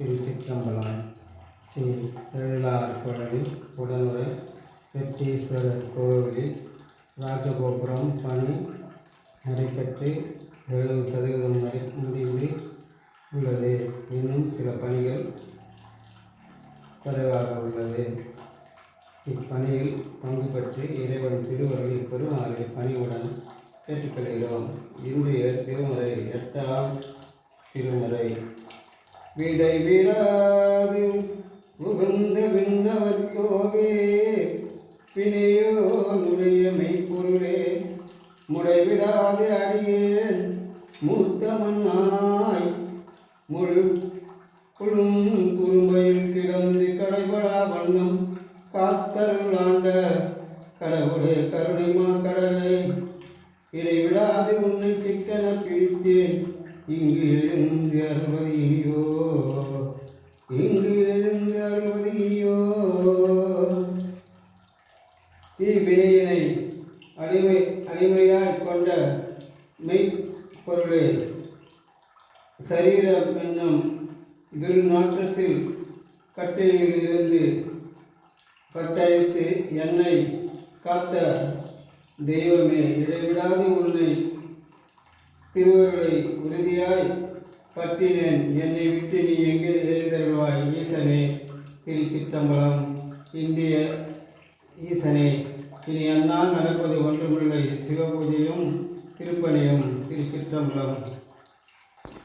திருச்சிற்றம்பலம் ஸ்ரீ திருவிழார் கோவில் உடனுரை வெற்றீஸ்வரர் கோவிலில் ராஜகோபுரம் பணி நடைபெற்று எழுபது சதவீதம் நடை முடிந்து உள்ளது. இன்னும் சில பணிகள் குறைவாக உள்ளது. இப்பணியில் பங்கு பெற்று இறைவன் திருவருளில் பெருமாளை பணியுடன் கேட்டுக்கொள்கிறோம். இன்றைய திருமுறை எட்டாம் திருமுறை. விடை விடாது உகந்த விண்ணவர்கோவே பிணையோ நுழைய மெய்ப்பொருளே. முடைவிடாது அடியேன் மூத்தமன்னாய் முழு குழும் குறும்பையில் கிடந்து கடைபடா வண்ணம் காத்தருளாண்ட கடவுளே கருணைமா கடலே. இதை விடாது உன்னை சிக்கன பிடித்தேன். இங்கு எழுந்து எழுந்து அறுபது இனியோ தீவினையினை அடிமை அடிமையாய் கொண்ட மெய்ப்பொருளே சரீரம் என்னும் துர்நாற்றத்தில் கட்டையில் இருந்து கட்டழித்து என்னை காத்த தெய்வமே இடைவிடாது உன்னை திருவருளை உறுதியாய் பற்றினேன். என்னை விட்டு நீ எங்கே எழுந்தருள்வாய் ஈசனே? திருச்சித்தம்பலம் இந்திய ஈசனே இனி அண்ணா நடப்பது ஒன்றுமில்லை. சிவபூஜையும் திருப்பணியும் திருச்சிற்றம்பலம்.